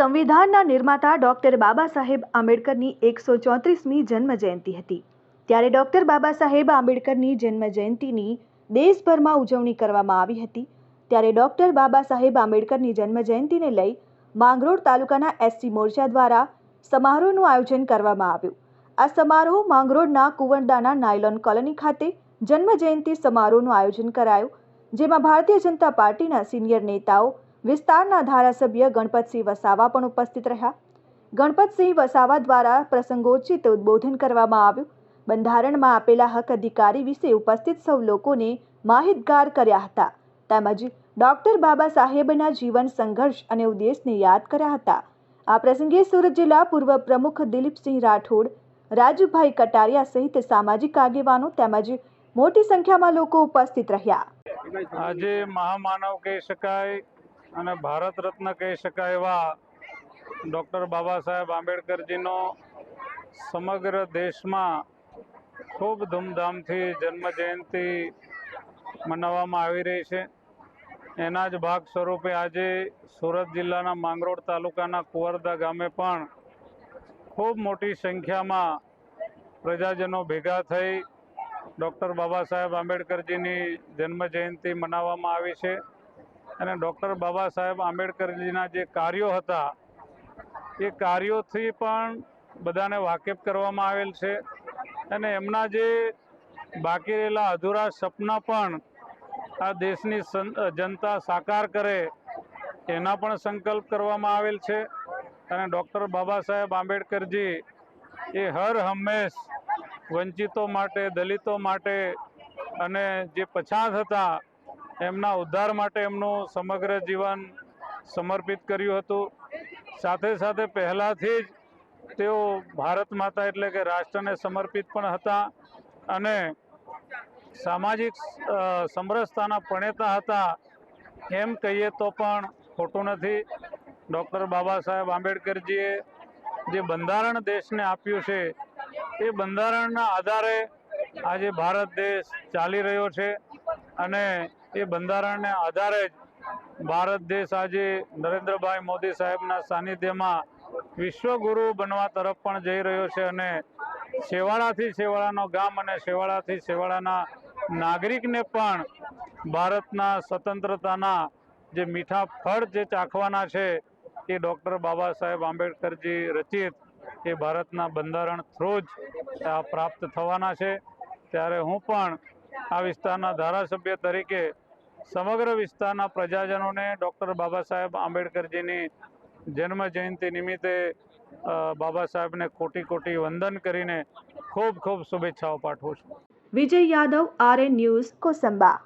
સંવિધાનના નિર્માતા ડૉક્ટર બાબા સાહેબ આંબેડકરની એકસો ચોત્રીસમી જન્મ જયંતિ હતી. ત્યારે ડૉક્ટર બાબા સાહેબ આંબેડકરની જન્મ જયંતિની દેશભરમાં ઉજવણી કરવામાં આવી હતી. ત્યારે ડૉક્ટર બાબા સાહેબ આંબેડકરની જન્મ જયંતિને લઈ માંગરોળ તાલુકાના એસસી મોરચા દ્વારા સમારોહનું આયોજન કરવામાં આવ્યું. આ સમારોહ માંગરોળના કુંવરદાના નાયલોન કોલોની ખાતે જન્મ જયંતિ સમારોહનું આયોજન કરાયું, જેમાં ભારતીય જનતા પાર્ટીના સિનિયર નેતાઓ વિસ્તારના ધારાસભ્ય ગણપતસિંહ વસાવા પણ ઉપસ્થિત રહ્યા. ગણપતસિંહ વસાવા દ્વારા પ્રસંગોચિત ઉદ્બોધન કરવામાં આવ્યું. બંધારણમાં આપેલા હક અધિકારી વિશે ઉપસ્થિત સૌ લોકોને માહિતગાર કર્યા હતા. તેમજ ડોક્ટર બાબા સાહેબના જીવન સંઘર્ષ અને ઉદ્દેશને યાદ કર્યા હતા. આ પ્રસંગે સુરત જિલ્લા પૂર્વ પ્રમુખ દિલીપસિંહ રાઠોડ, રાજુભાઈ કટારિયા સહિત સામાજિક આગેવાનો તેમજ મોટી સંખ્યામાં લોકો ઉપસ્થિત રહ્યા. આજે મહામાનવ કહી શકાય અને ભારત રત્ન કહી શકાય એવા ડૉક્ટર બાબા સાહેબ આંબેડકરજીનો સમગ્ર દેશમાં ખૂબ ધૂમધામથી જન્મ જયંતિ મનાવવામાં આવી રહી છે. એના જ ભાગ સ્વરૂપે આજે સુરત જિલ્લાના માંગરોળ તાલુકાના કુંવરદા ગામે પણ ખૂબ મોટી સંખ્યામાં પ્રજાજનો ભેગા થઈ ડૉક્ટર બાબા સાહેબ આંબેડકરજીની જન્મ જયંતિ મનાવવામાં આવી છે. અને ડૉક્ટર બાબા સાહેબ આંબેડકરજીના જે કાર્યો હતા, એ કાર્યોથી પણ બધાને વાકેફ કરવામાં આવેલ છે. અને એમના જે બાકી રહેલા અધૂરા સપના પણ આ દેશની જનતા સાકાર કરે, એના પણ સંકલ્પ કરવામાં આવેલ છે. અને ડૉક્ટર બાબા સાહેબ આંબેડકરજી એ હર હંમેશ વંચિતો માટે, દલિતો માટે અને જે પછાત હતા એમના ઉદ્ધાર માટે એમનું સમગ્ર જીવન સમર્પિત કર્યું હતું. સાથે સાથે પહેલાંથી જ તેઓ ભારત માતા એટલે કે રાષ્ટ્રને સમર્પિત પણ હતા અને સામાજિક સમરસતાના પ્રણેતા હતા એમ કહીએ તો પણ ખોટું નથી. ડૉક્ટર બાબા સાહેબ આંબેડકરજીએ જે બંધારણ દેશને આપ્યું છે, એ બંધારણના આધારે આજે ભારત દેશ ચાલી રહ્યો છે અને એ બંધારણને આધારે જ ભારત દેશ આજે નરેન્દ્રભાઈ મોદી સાહેબના સાનિધ્યમાં વિશ્વગુરુ બનવા તરફ પણ જઈ રહ્યો છે અને શેવાળાથી શેવાળાનો ગામ અને શેવાળાથી શેવાળાના નાગરિકને પણ ભારતના સ્વતંત્રતાના જે મીઠા ફળ જે ચાખવાના છે એ ડૉક્ટર બાબા સાહેબ આંબેડકરજી રચિત એ ભારતના બંધારણ થ્રુ જ આ પ્રાપ્ત થવાના છે. ત્યારે હું પણ આ વિસ્તારના ધારાસભ્ય તરીકે સમગ્ર વિસ્તારના પ્રજાજનોને ડૉક્ટર બાબા સાહેબ આંબેડકરજીની જન્મ જયંતિ નિમિત્તે બાબા સાહેબને કોટી કોટી વંદન કરીને ખૂબ ખૂબ શુભેચ્છાઓ પાઠવું છું. Vijay Yadav, RN news, Kosamba.